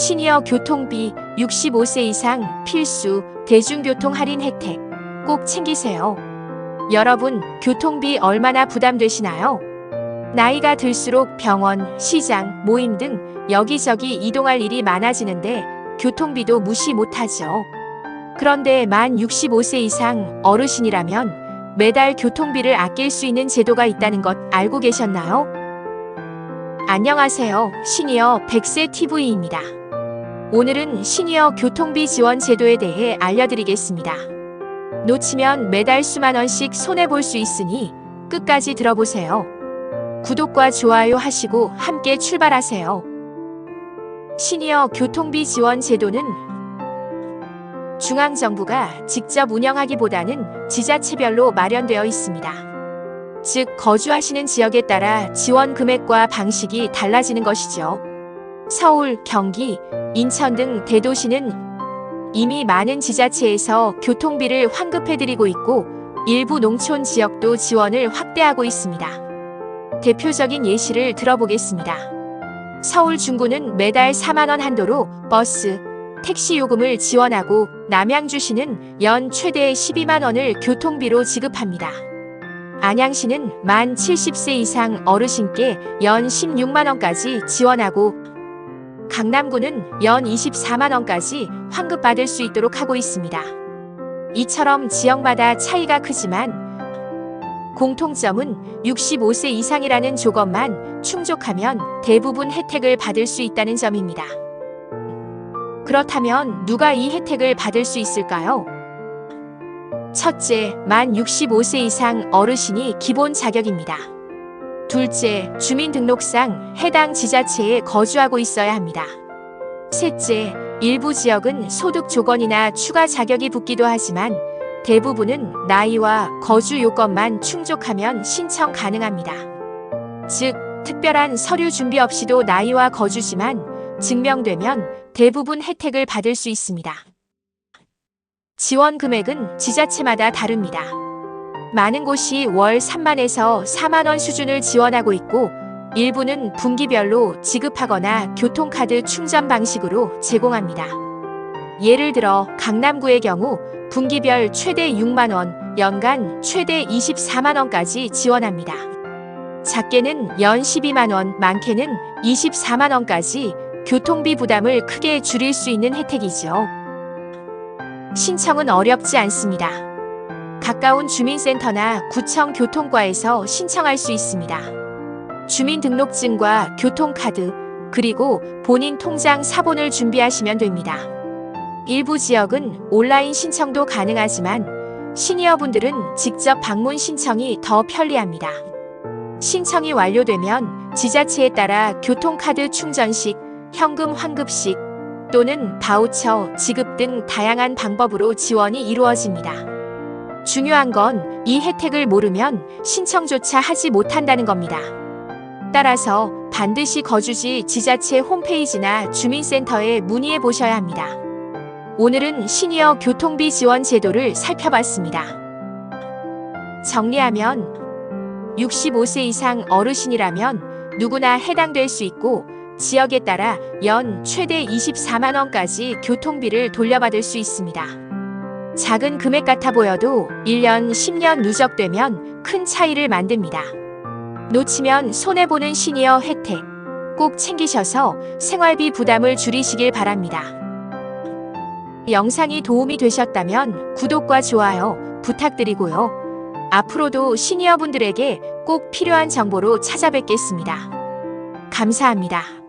시니어 교통비 65세 이상 필수 대중교통 할인 혜택 꼭 챙기세요. 여러분, 교통비 얼마나 부담되시나요? 나이가 들수록 병원, 시장, 모임 등 여기저기 이동할 일이 많아지는데 교통비도 무시 못하죠. 그런데 만 65세 이상 어르신이라면 매달 교통비를 아낄 수 있는 제도가 있다는 것 알고 계셨나요? 안녕하세요. 시니어 100세 TV입니다. 오늘은 시니어 교통비 지원 제도에 대해 알려드리겠습니다. 놓치면 매달 수만 원씩 손해볼 수 있으니 끝까지 들어보세요. 구독과 좋아요 하시고 함께 출발하세요. 시니어 교통비 지원 제도는 중앙정부가 직접 운영하기보다는 지자체별로 마련되어 있습니다. 즉, 거주하시는 지역에 따라 지원 금액과 방식이 달라지는 것이죠. 서울, 경기, 인천 등 대도시는 이미 많은 지자체에서 교통비를 환급해드리고 있고 일부 농촌 지역도 지원을 확대하고 있습니다. 대표적인 예시를 들어보겠습니다. 서울 중구는 매달 4만원 한도로 버스, 택시 요금을 지원하고 남양주시는 연 최대 12만원을 교통비로 지급합니다. 안양시는 만 70세 이상 어르신께 연 16만원까지 지원하고 강남구는 연 24만원까지 환급받을 수 있도록 하고 있습니다. 이처럼 지역마다 차이가 크지만 공통점은 65세 이상이라는 조건만 충족하면 대부분 혜택을 받을 수 있다는 점입니다. 그렇다면 누가 이 혜택을 받을 수 있을까요? 첫째, 만 65세 이상 어르신이 기본 자격입니다. 둘째, 주민등록상 해당 지자체에 거주하고 있어야 합니다. 셋째, 일부 지역은 소득 조건이나 추가 자격이 붙기도 하지만 대부분은 나이와 거주 요건만 충족하면 신청 가능합니다. 즉, 특별한 서류 준비 없이도 나이와 거주지만 증명되면 대부분 혜택을 받을 수 있습니다. 지원 금액은 지자체마다 다릅니다. 많은 곳이 월 3만에서 4만원 수준을 지원하고 있고 일부는 분기별로 지급하거나 교통카드 충전 방식으로 제공합니다. 예를 들어 강남구의 경우 분기별 최대 6만원, 연간 최대 24만원까지 지원합니다. 작게는 연 12만원, 많게는 24만원까지 교통비 부담을 크게 줄일 수 있는 혜택이죠. 신청은 어렵지 않습니다. 가까운 주민센터나 구청 교통과에서 신청할 수 있습니다. 주민등록증과 교통카드, 그리고 본인 통장 사본을 준비하시면 됩니다. 일부 지역은 온라인 신청도 가능하지만 시니어분들은 직접 방문 신청이 더 편리합니다. 신청이 완료되면 지자체에 따라 교통카드 충전식, 현금 환급식 또는 바우처 지급 등 다양한 방법으로 지원이 이루어집니다. 중요한 건 이 혜택을 모르면 신청조차 하지 못한다는 겁니다. 따라서 반드시 거주지 지자체 홈페이지나 주민센터에 문의해 보셔야 합니다. 오늘은 시니어 교통비 지원 제도를 살펴봤습니다. 정리하면 65세 이상 어르신이라면 누구나 해당될 수 있고 지역에 따라 연 최대 24만 원까지 교통비를 돌려받을 수 있습니다. 작은 금액 같아 보여도 1년, 10년 누적되면 큰 차이를 만듭니다. 놓치면 손해보는 시니어 혜택 꼭 챙기셔서 생활비 부담을 줄이시길 바랍니다. 영상이 도움이 되셨다면 구독과 좋아요 부탁드리고요. 앞으로도 시니어분들에게 꼭 필요한 정보로 찾아뵙겠습니다. 감사합니다.